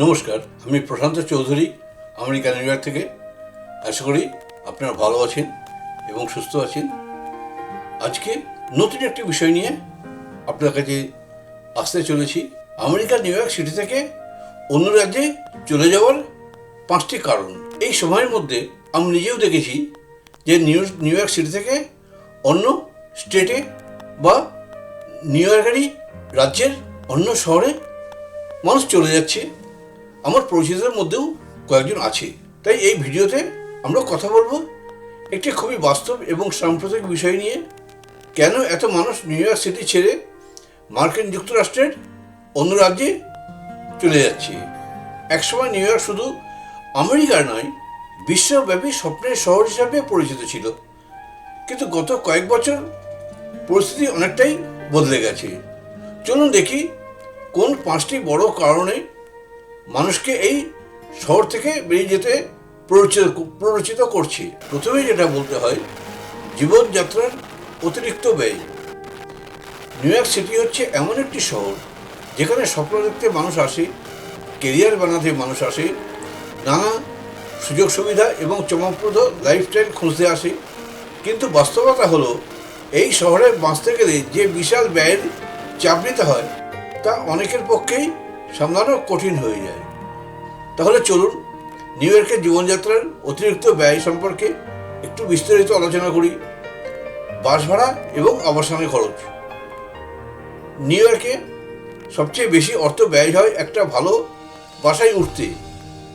নমস্কার, আমি Prashanta Chowdhury, America, New York থেকে। আশা করি আপনারা ভালো আছেন এবং সুস্থ আছেন। আজকে নতুন একটি বিষয় নিয়ে আপনার কাছে আসতে চলেছি। আমেরিকা, নিউ ইয়র্ক সিটি থেকে অন্য রাজ্যে চলে যাওয়ার পাঁচটি কারণ। এই সময়ের মধ্যে আমি নিজেও দেখেছি যে নিউ নিউ ইয়র্ক সিটি থেকে অন্য স্টেটে বা নিউ ইয়র্কেরই রাজ্যের অন্য শহরে মানুষ চলে যাচ্ছে। আমার পরিচিতদের মধ্যেও কয়েকজন আছে। তাই এই ভিডিওতে আমরা কথা বলব একটি খুবই বাস্তব এবং সাম্প্রতিক বিষয় নিয়ে। কেন এত মানুষ নিউ ইয়র্ক সিটি ছেড়ে মার্কিন যুক্তরাষ্ট্রের অন্য রাজ্যে চলে যাচ্ছে? একসময় নিউ ইয়র্ক শুধু আমেরিকার নয়, বিশ্বব্যাপী স্বপ্নের শহর হিসাবে পরিচিত ছিল। কিন্তু গত কয়েক বছর পরিস্থিতি অনেকটাই বদলে গেছে। চলুন দেখি কোন পাঁচটি বড় কারণে মানুষকে এই শহর থেকে বেরিয়ে যেতে প্ররোচিত প্ররোচিত করছে। প্রথমেই যেটা বলতে হয়, জীবনযাত্রার অতিরিক্ত ব্যয়। নিউ ইয়র্ক সিটি হচ্ছে এমন একটি শহর, যেখানে স্বপ্ন দেখতে মানুষ আসে কেরিয়ার বানাতে মানুষ আসে, নানা সুযোগ সুবিধা এবং চমকপ্রদ লাইফস্টাইল খুঁজতে আসে। কিন্তু বাস্তবতা হলো, এই শহরে বাঁচতে গেলে যে বিশাল ব্যয়ের চাপ নিতে হয়, তা অনেকের পক্ষেই সামলানো কঠিন হয়ে যায়। তাহলে চলুন নিউ ইয়র্কের জীবনযাত্রার অতিরিক্ত ব্যয় সম্পর্কে একটু বিস্তারিত আলোচনা করি। বাস ভাড়া এবং আবাসনের খরচ। নিউ ইয়র্কে সবচেয়ে বেশি অর্থ ব্যয় হয় একটা ভালো বাসায় উঠতে।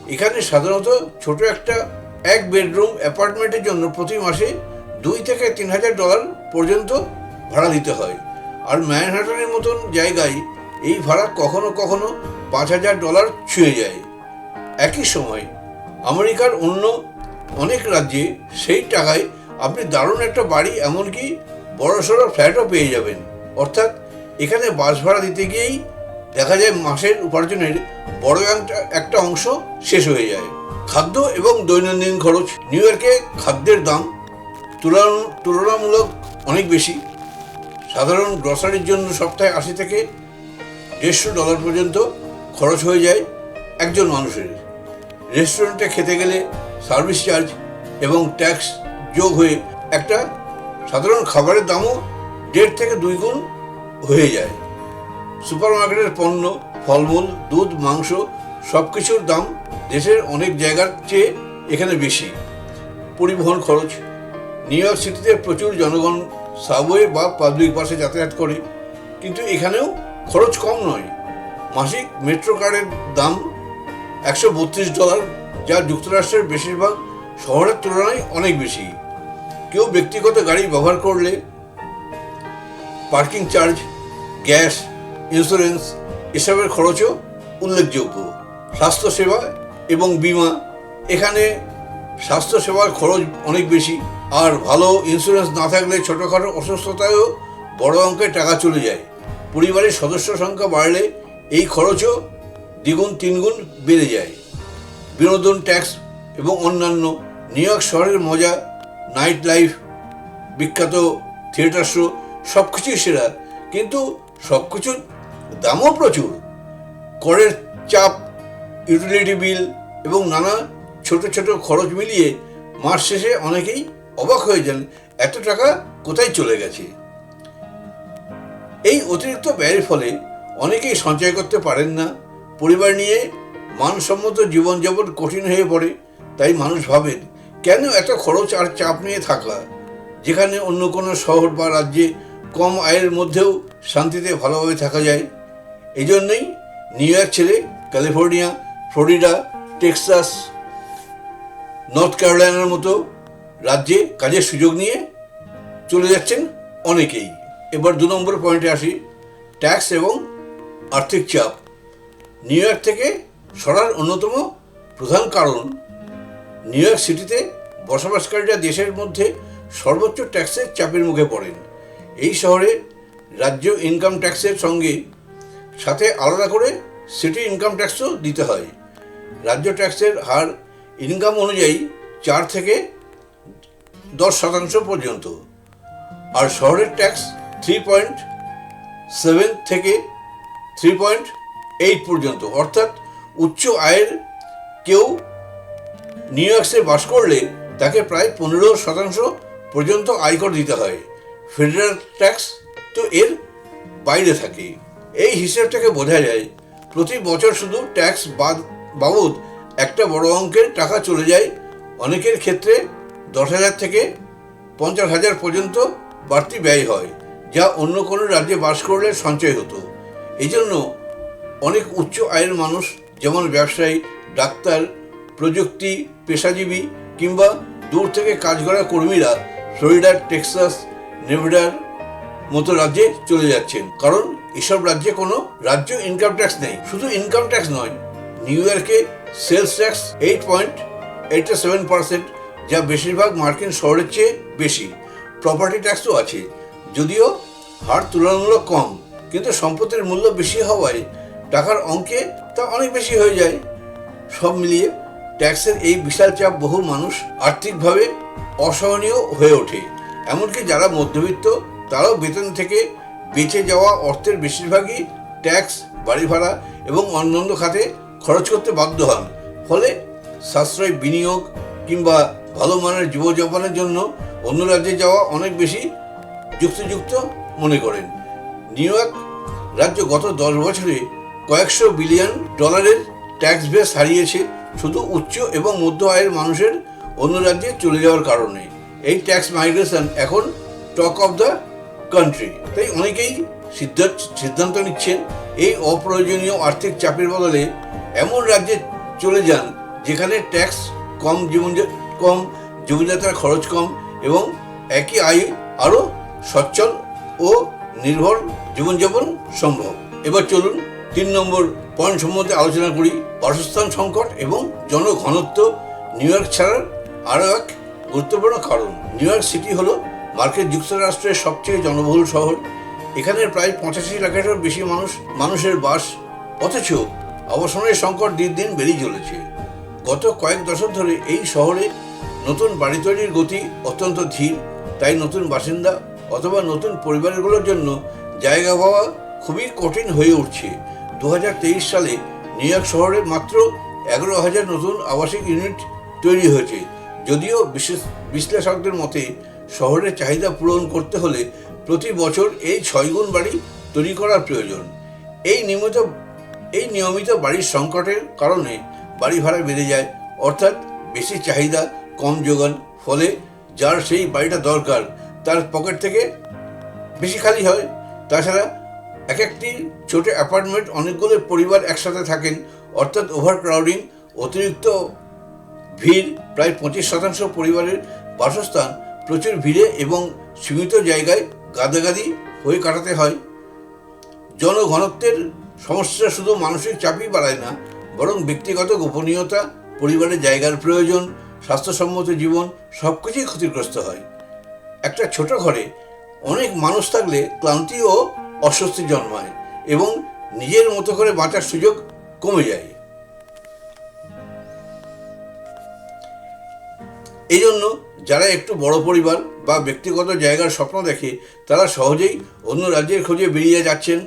এখানে সাধারণত ছোট একটা এক বেডরুম অ্যাপার্টমেন্টের জন্য প্রতি মাসে দুই থেকে তিন হাজার ডলার পর্যন্ত ভাড়া দিতে হয়। আর ম্যানহাটনের মতন জায়গায় এই ভাড়া কখনো কখনো পাঁচ হাজার ডলার ছুঁয়ে যায়। একই সময় আমেরিকার অন্য অনেক রাজ্যে সেই টাকায় আপনি দারুণ একটা বাড়ি এমনকি বড়সড় ফ্ল্যাটও পেয়ে যাবেন। অর্থাৎ এখানে বাস ভাড়া দিতে গিয়েই দেখা যায় মাসের উপার্জনের বড় একটা একটা অংশ শেষ হয়ে যায়। খাদ্য এবং দৈনন্দিন খরচ নিউ ইয়র্কে খাদ্যের দাম তুলনামূলক অনেক বেশি। সাধারণ গ্রসারির জন্য সপ্তাহে আশি থেকে দেড়শো ডলার পর্যন্ত খরচ হয়ে যায় একজন মানুষের। রেস্টুরেন্টে খেতে গেলে সার্ভিস চার্জ এবং ট্যাক্স যোগ হয়ে একটা সাধারণ খাবারের দামও দেড় থেকে দুই গুণ হয়ে যায়। সুপার মার্কেটের পণ্য, ফলমূল, দুধ, মাংস সব কিছুর দাম দেশের অনেক জায়গার চেয়ে এখানে বেশি। পরিবহন খরচ, নিউ ইয়র্ক সিটিতে প্রচুর জনগণ সাবওয়ে বা পাবলিক বাসে যাতায়াত করে, কিন্তু এখানেও খরচ কম নয়। মাসিক মেট্রো কার্ডের দাম একশো বত্রিশ ডলার যা যুক্তরাষ্ট্রের বেশিরভাগ শহরের তুলনায় অনেক বেশি। কেউ ব্যক্তিগত গাড়ি ব্যবহার করলে পার্কিং চার্জ গ্যাস ইন্স্যুরেন্স এসবের খরচও উল্লেখযোগ্য। স্বাস্থ্যসেবা এবং বিমা, এখানে স্বাস্থ্যসেবার খরচ অনেক বেশি। আর ভালো ইন্স্যুরেন্স না থাকলে ছোটোখাটো অসুস্থতায়ও বড় অঙ্কের টাকা চলে যায়। পরিবারের সদস্য সংখ্যা বাড়লে এই খরচও দ্বিগুণ তিনগুণ বেড়ে যায়। বিনোদন, ট্যাক্স এবং অন্যান্য নিউ ইয়র্ক শহরের মজা, নাইট লাইফ, বিখ্যাত থিয়েটার শো সব কিছুই সেরা। কিন্তু সব কিছুর দামও প্রচুর। করের চাপ ইউটিলিটি বিল এবং নানা ছোট ছোট খরচ মিলিয়ে মাস শেষে অনেকেই অবাক হয়ে যান, এত টাকা কোথায় চলে গেছে? এই অতিরিক্ত ব্যয়ের ফলে অনেকেই সঞ্চয় করতে পারেন না। পরিবার নিয়ে মানসম্মত জীবনযাপন কঠিন হয়ে পড়ে। তাই মানুষ ভাবেন, কেন এত খরচ আর চাপ নিয়ে থাকা? যেখানে অন্য কোনো শহর বা রাজ্যে কম আয়ের মধ্যেও শান্তিতে ভালোভাবে থাকা যায়। এই জন্যই নিউ ইয়র্ক ছেড়ে ক্যালিফোর্নিয়া, ফ্লোরিডা, টেক্সাস, নর্থ ক্যারোলাইনার মতো রাজ্যে কাজের সুযোগ নিয়ে চলে যাচ্ছেন অনেকেই। এবার দু নম্বর পয়েন্টে আসি। ট্যাক্স এবং আর্থিক চাপ। নিউ ইয়র্ক থেকে সরার অন্যতম প্রধান কারণ নিউ ইয়র্ক সিটিতে বসবাসকারীরা দেশের মধ্যে সর্বোচ্চ ট্যাক্সের চাপের মুখে পড়েন। এই শহরে রাজ্য ইনকাম ট্যাক্সের সঙ্গে সাথে আলাদা করে সিটি ইনকাম ট্যাক্সও দিতে হয়। রাজ্য ট্যাক্সের হার ইনকাম অনুযায়ী চার থেকে দশ শতাংশ পর্যন্ত। আর শহরের ট্যাক্স থ্রি পয়েন্ট সেভেন থেকে থ্রি পয়েন্ট এইট পর্যন্ত। অর্থাৎ উচ্চ আয়ের কেউ নিউ ইয়র্কসে বাস করলে তাকে প্রায় পনেরো শতাংশ পর্যন্ত আয়কর দিতে হয়। ফেডারেল ট্যাক্স তো এর বাইরে থাকে। এই হিসেব থেকে বোঝা যায়, প্রতি বছর শুধু ট্যাক্স বাদ বাবদ একটা বড় অঙ্কের টাকা চলে যায়। অনেকের ক্ষেত্রে দশ হাজার থেকে পঞ্চাশ হাজার পর্যন্ত বাড়তি ব্যয় হয়। যা অন্য কোনো রাজ্যে বাস করলে সঞ্চয় হতো। এই জন্য অনেক উচ্চ আয়ের মানুষ, যেমন ব্যবসায়ী, ডাক্তার, প্রযুক্তি, পেশাজীবী কিংবা দূর থেকে কাজ করা কর্মীরা ফ্লোরিডার টেক্সাস, নেভাডার মতো রাজ্যে চলে যাচ্ছেন। কারণ এসব রাজ্যে কোনো রাজ্য ইনকাম ট্যাক্স নেই, শুধু ইনকাম ট্যাক্স নয়। নিউ ইয়র্কে সেলস ট্যাক্স এইট পয়েন্ট এইটটা সেভেন পার্সেন্ট যা বেশিরভাগ মার্কিন শহরের চেয়ে বেশি। প্রপার্টি ট্যাক্সও আছে। যদিও হার তুলনামূলক কম, কিন্তু সম্পত্তির মূল্য বেশি হওয়ায় টাকার অঙ্কে তা অনেক বেশি হয়ে যায়। সব মিলিয়ে ট্যাক্সের এই বিশাল চাপ বহু মানুষ আর্থিকভাবে অসহনীয় হয়ে ওঠে। এমনকি যারা মধ্যবিত্ত, তারাও বেতন থেকে বেঁচে যাওয়া অর্থের বেশিরভাগই ট্যাক্স, বাড়ি ভাড়া এবং অন্যান্য খাতে খরচ করতে বাধ্য হন। ফলে সাশ্রয় বিনিয়োগ কিংবা ভালো মানের জীবনযাপনের জন্য অন্য রাজ্যে যাওয়া অনেক বেশি যুক্তিযুক্ত মনে করেন। নিউ ইয়র্ক রাজ্য গত দশ বছরে কয়েকশো বিলিয়ন ডলারের ট্যাক্স বেস হারিয়েছে শুধু উচ্চ এবং মধ্য আয়ের মানুষের অন্য রাজ্যে চলে যাওয়ার কারণে। এই ট্যাক্স মাইগ্রেশন এখন টক অফ দ্য কান্ট্রি তাই অনেকেই সিদ্ধান্ত নিচ্ছেন এই অপ্রয়োজনীয় আর্থিক চাপের বদলে এমন রাজ্যে চলে যান যেখানে ট্যাক্স কম জীবন কম জীবনযাত্রার খরচ কম এবং একই আয় আরও সচ্ছল ও নির্ভর জীবনযাপন সম্ভব। এবার চলুন তিন নম্বর পয়েন্ট সম্বন্ধে আলোচনা করি। বাসস্থান সংকট এবং জনঘনত্ব নিউ ইয়র্ক ছাড়ার আরও এক গুরুত্বপূর্ণ কারণ। নিউ ইয়র্ক সিটি হলো মার্কিন যুক্তরাষ্ট্রের সবচেয়ে জনবহুল শহর। এখানে প্রায় পঁচাশি লাখেরও বেশি মানুষ, মানুষের বাস, অথচ আবাসনের সংকট দিন দিন বেড়েই চলেছে। গত কয়েক দশক ধরে এই শহরে নতুন বাড়ি তৈরির গতি অত্যন্ত ধীর। তাই নতুন বাসিন্দা অথবা নতুন পরিবারগুলোর জন্য জায়গা পাওয়া খুবই কঠিন হয়ে উঠছে। দু হাজার তেইশ সালে নিউ ইয়র্ক শহরে মাত্র এগারো হাজার নতুন আবাসিক ইউনিট তৈরি হয়েছে। যদিও বিশেষ বিশ্লেষকদের মতে, শহরের চাহিদা পূরণ করতে হলে প্রতি বছর এই ছয় গুণ বাড়ি তৈরি করার প্রয়োজন। এই নিয়মিত এই নিয়মিত বাড়ির সংকটের কারণে বাড়ি ভাড়া বেড়ে যায়, অর্থাৎ বেশি চাহিদা, কম যোগান, ফলে যার সেই বাড়িটা দরকার তার পকেট থেকে বেশি খালি হয়। তাছাড়া এক একটি ছোট অ্যাপার্টমেন্ট অনেকগুলো পরিবার একসাথে থাকেন, অর্থাৎ ওভার ক্রাউডিং অতিরিক্ত ভিড়, প্রায় পঁচিশ শতাংশ পরিবারের বাসস্থান প্রচুর ভিড়ে এবং সীমিত জায়গায় গাদাগাদি হয়ে কাটাতে হয়। জনঘনত্বের সমস্যা শুধু মানসিক চাপই বাড়ায় না, বরং ব্যক্তিগত গোপনীয়তা, পরিবারের জায়গার প্রয়োজন, স্বাস্থ্যসম্মত জীবন সব কিছুই ক্ষতিগ্রস্ত হয়। একটা ছোট ঘরে অনেক মানুষ থাকলে ক্লান্তি ও অস্বস্তি জন্মায় এবং নিজের মতো করে বাঁচার সুযোগ কমে যায়। এই জন্য যারা একটু বড় পরিবার বা ব্যক্তিগত জায়গার স্বপ্ন দেখে, তারা সহজেই অন্য রাজ্যের খোঁজে বেরিয়ে যাচ্ছেন,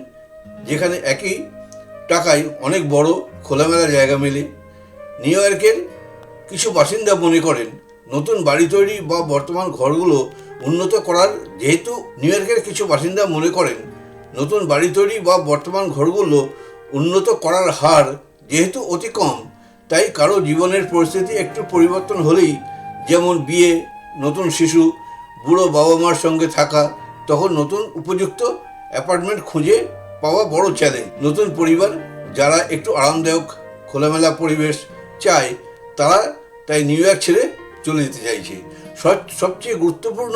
যেখানে একই টাকায় অনেক বড় খোলামেলা জায়গা মেলে। নিউ ইয়র্কের কিছু বাসিন্দা মনে করেন, নতুন বাড়ি তৈরি বা বর্তমান ঘরগুলো উন্নত করার যেহেতু নিউ ইয়র্কের কিছু বাসিন্দা মনে করেন, নতুন বাড়ি তৈরি বা বর্তমান ঘরগুলো উন্নত করার হার যেহেতু অতি কম, তাই কারও জীবনের পরিস্থিতি একটু পরিবর্তন হলেই যেমন বিয়ে, নতুন শিশু, বুড়ো বাবা মার সঙ্গে থাকা, তখন নতুন উপযুক্ত অ্যাপার্টমেন্ট খুঁজে পাওয়া বড় চ্যালেঞ্জ। নতুন পরিবার যারা একটু আরামদায়ক, খোলামেলা পরিবেশ চায়, তারা তাই নিউ ইয়র্ক ছেড়ে চলে যেতে চাইছে। সবচেয়ে গুরুত্বপূর্ণ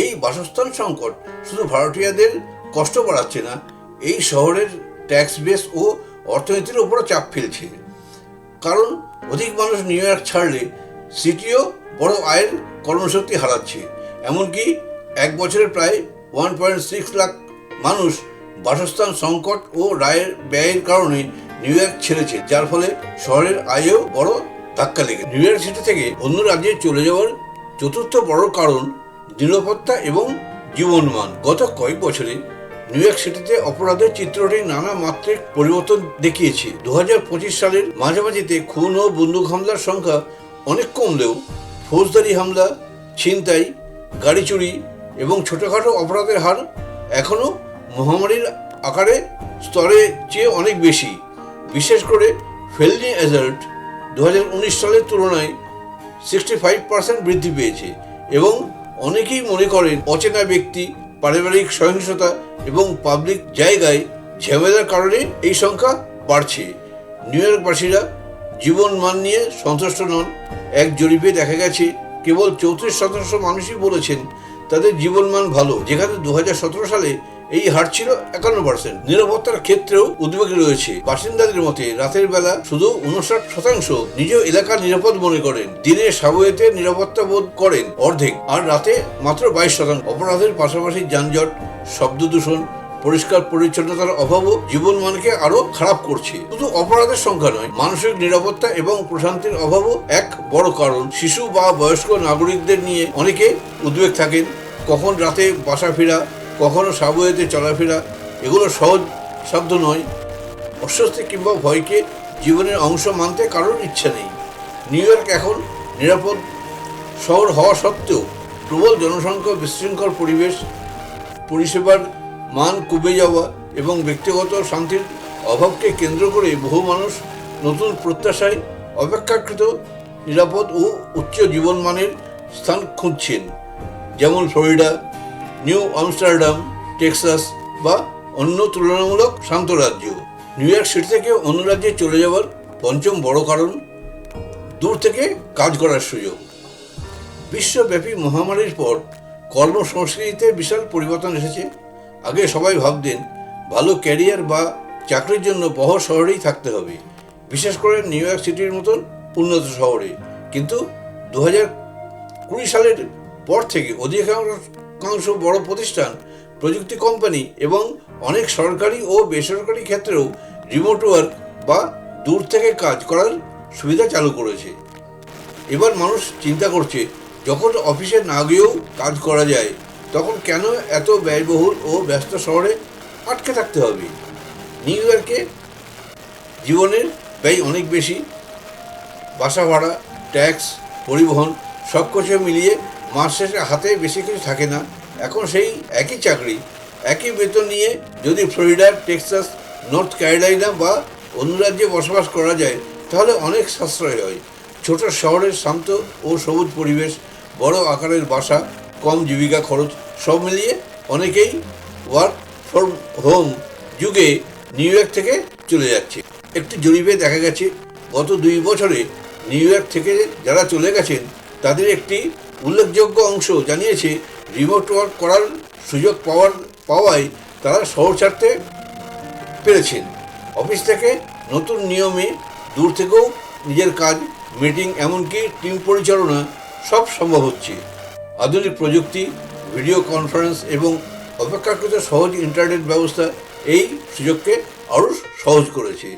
এই বাসস্থান সংকট শুধু ভাড়াটিয়াদের কষ্ট বাড়াচ্ছে না, এই শহরের ট্যাক্স বেস ও অর্থনীতির উপরও চাপ ফেলছে। কারণ অধিক মানুষ নিউ ইয়র্ক ছাড়লে সিটিও বড় আয়ের কর্মশক্তি হারাচ্ছে। এমনকি এক বছরে প্রায় ওয়ান পয়েন্ট সিক্স লাখ মানুষ বাসস্থান সংকট ও রায়ের ব্যয়ের কারণে নিউ ইয়র্ক ছেড়েছে, যার ফলে শহরের আয়েও বড় ধাক্কা লেগে নিউ ইয়র্ক সিটি থেকে অন্য রাজ্যে চলে যাওয়ার চতুর্থ বড় কারণ নিরাপত্তা এবং জীবনমান। গত কয়েক বছরে নিউ ইয়র্ক সিটিতে অপরাধের চিত্রটি নানা মাত্রিক পরিবর্তন দেখিয়েছে। দু হাজার পঁচিশ সালের মাঝামাঝিতে খুন ও বন্দুক হামলার সংখ্যা অনেক কমলেও ফৌজদারি হামলা, ছিনতাই, গাড়ি চুরি এবং ছোটোখাটো অপরাধের হার এখনও মহামারীর আকারে স্তরে চেয়ে অনেক বেশি। বিশেষ করে ফেলনি অ্যাজাল্ট দু সালের তুলনায় সিক্সটি ফাইভ পার্সেন্ট বৃদ্ধি পেয়েছে এবং অনেকেই মনে করেন অচেনা ব্যক্তি, পারিবারিক সহিংসতা এবং পাবলিক জায়গায় ঝামেলার কারণে এই সংখ্যা বাড়ছে। নিউ ইয়র্কবাসীরা জীবন মান নিয়ে সন্তুষ্ট নন। এক জরিপে দেখা গেছে, কেবল চৌত্রিশ শতাংশ মানুষই বলেছেন তাদের জীবনমান ভালো। যেখানে দু হাজার সতেরো সালে এই হার ছিল একান্ন পার্সেন্ট নিরাপত্তার ক্ষেত্রেও উদ্বেগ রয়েছে। বাসিন্দাদের মতে, রাতের বেলা শুধু উনষাট শতাংশ নিজ এলাকা নিরাপদ মনে করেন। দিনে সাবওয়েতে নিরাপত্তা বোধ করেন অর্ধেক। আর রাতে মাত্র বাইশ শতাংশ। অপরাধের পাশাপাশি যানজট, শব্দ দূষণ, পরিষ্কার পরিচ্ছন্নতার অভাবও জীবনমানকে আরও খারাপ করছে। শুধু অপরাধের সংখ্যা নয়, মানসিক নিরাপত্তা এবং প্রশান্তির অভাবও এক বড় কারণ। শিশু বা বয়স্ক নাগরিকদের নিয়ে অনেকে উদ্বেগ থাকেন। কখন রাতে বাসা ফেরা কখনো সাবওয়েতে চলাফেরা, এগুলো সহজ সাধ্য নয়। অস্বস্তি কিংবা ভয়কে জীবনের অংশ মানতে কারোর ইচ্ছা নেই। নিউ ইয়র্ক এখন নিরাপদ শহর হওয়া সত্ত্বেও প্রবল জনসংখ্যা, বিশৃঙ্খল পরিবেশ, পরিষেবার মান কমে যাওয়া এবং ব্যক্তিগত শান্তির অভাবকে কেন্দ্র করে বহু মানুষ নতুন প্রত্যাশায় অপেক্ষাকৃত নিরাপদ ও উচ্চ জীবনমানের স্থান খুঁজছেন। যেমন ফ্লোরিডা নিউ আমস্টারডাম, টেক্সাস বা অন্য তুলনামূলক শান্ত রাজ্য। নিউ ইয়র্ক সিটি থেকে অন্য রাজ্যে চলে যাওয়ার পঞ্চম বড় কারণ, দূর থেকে কাজ করার সুযোগ। বিশ্বব্যাপী মহামারীর পর কর্মসংস্কৃতিতে বিশাল পরিবর্তন এসেছে। আগে সবাই ভাবতেন, ভালো ক্যারিয়ার বা চাকরির জন্য বড় শহরেই থাকতে হবে। বিশেষ করে নিউ ইয়র্ক সিটির মতন উন্নত শহরে। কিন্তু দু হাজার কুড়ি সালের পর থেকে অধিকাংশ বড় প্রতিষ্ঠান, প্রযুক্তি কোম্পানি এবং অনেক সরকারি ও বেসরকারি ক্ষেত্রেও রিমোট ওয়ার্ক বা দূর থেকে কাজ করার সুবিধা চালু করেছে। এবার মানুষ চিন্তা করছে, যখন অফিসে না গিয়েও কাজ করা যায়, তখন কেন এত ব্যয়বহুল ও ব্যস্ত শহরে আটকে থাকতে হবে? নিউ ইয়র্কে জীবনের ব্যয় অনেক বেশি। বাসা ভাড়া ট্যাক্স পরিবহন সব কিছু মিলিয়ে মাস শেষে হাতে বেশি কিছু থাকে না। এখন সেই একই চাকরি, একই বেতন নিয়ে যদি ফ্লোরিডা, টেক্সাস, নর্থ ক্যারোলাইনা বা অন্য রাজ্যে বসবাস করা যায়, তাহলে অনেক সাশ্রয় হয়। ছোট শহরের শান্ত ও সবুজ পরিবেশ, বড় আকারের বাসা, কম জীবিকা খরচ, সব মিলিয়ে অনেকেই ওয়ার্ক ফ্রম হোম যুগে নিউ ইয়র্ক থেকে চলে যাচ্ছে। একটি জরিপে দেখা গেছে, গত দুই বছরে নিউ ইয়র্ক থেকে যারা চলে গেছেন, তাদের একটি উল্লেখযোগ্য অংশ জানিয়েছে রিমোট ওয়ার্ক করার সুযোগ পাওয়ার, পাওয়ায় তারা শহর ছাড়তে পেরেছেন। অফিস থেকে নতুন নিয়মে দূর থেকেও নিজের কাজ মিটিং এমনকি টিম পরিচালনা সব সম্ভব হচ্ছে। আধুনিক প্রযুক্তি ভিডিও কনফারেন্স এবং অপেক্ষাকৃত সহজ ইন্টারনেট ব্যবস্থা এই সুযোগকে আরও সহজ করেছে।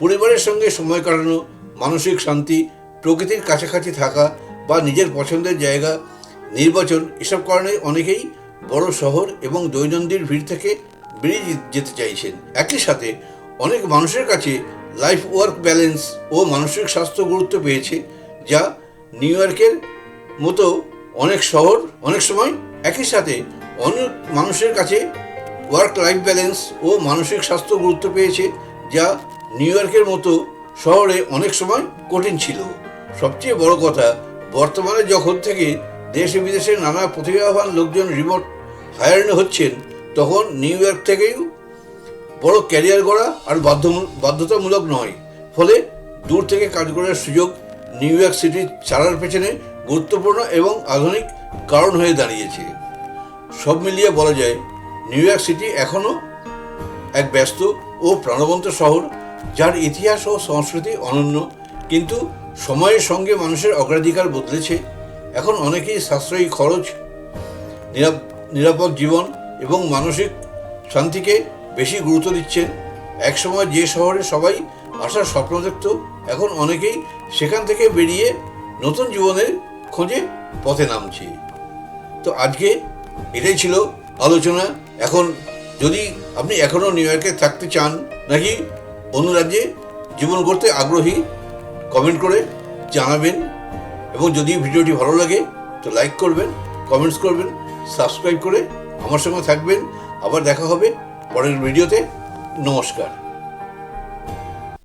পরিবারের সঙ্গে সময় কাটানো, মানসিক শান্তি, প্রকৃতির কাছাকাছি থাকা বা নিজের পছন্দের জায়গা, নির্বাচন, এসব কারণে অনেকেই বড় শহর এবং দৈনন্দিন ভিড় থেকে বেরিয়ে যেতে চাইছেন। একই সাথে অনেক মানুষের কাছে লাইফ ওয়ার্ক ব্যালেন্স ও মানসিক স্বাস্থ্য গুরুত্ব পেয়েছে, যা নিউ ইয়র্কের মতো অনেক শহর, অনেক সময় একই সাথে অনেক মানুষের কাছে ওয়ার্ক লাইফ ব্যালেন্স ও মানসিক স্বাস্থ্য গুরুত্ব পেয়েছে, যা নিউ ইয়র্কের মতো শহরে অনেক সময় কঠিন ছিল। সবচেয়ে বড় কথা বর্তমানে যখন থেকে দেশে বিদেশে নানা প্রতিভাবান লোকজন রিমোট হায়ার হচ্ছেন, তখন নিউ ইয়র্ক থেকেই বড় ক্যারিয়ার গড়া আর বাধ্য বাধ্যতামূলক নয়। ফলে দূর থেকে কাজ করার সুযোগ নিউ ইয়র্ক সিটি ছাড়ার পেছনে গুরুত্বপূর্ণ এবং আধুনিক কারণ হয়ে দাঁড়িয়েছে। সব মিলিয়ে বলা যায় নিউ ইয়র্ক সিটি এখনও এক ব্যস্ত ও প্রাণবন্ত শহর, যার ইতিহাস ও সংস্কৃতি অনন্য, কিন্তু সময়ের সঙ্গে মানুষের অগ্রাধিকার বদলেছে। এখন অনেকেই সাশ্রয়ী খরচ, নিরাপ- নিরাপদ জীবন এবং মানসিক শান্তিকে বেশি গুরুত্ব দিচ্ছেন। একসময় যে শহরে সবাই আসার স্বপ্ন দেখত, এখন অনেকেই সেখান থেকে বেরিয়ে নতুন জীবনের খোঁজে পথে নামছে। তো আজকে এটাই ছিল আলোচনা। এখন যদি আপনি এখনও নিউ ইয়র্কে থাকতে চান, নাকি অন্য রাজ্যে জীবন করতে আগ্রহী কমেন্ট করে জানাবেন। এবং যদি ভিডিওটি ভালো লাগে, তো লাইক করবেন কমেন্টস করবেন সাবস্ক্রাইব করে আমার সঙ্গে থাকবেন। আবার দেখা হবে পরের ভিডিওতে নমস্কার।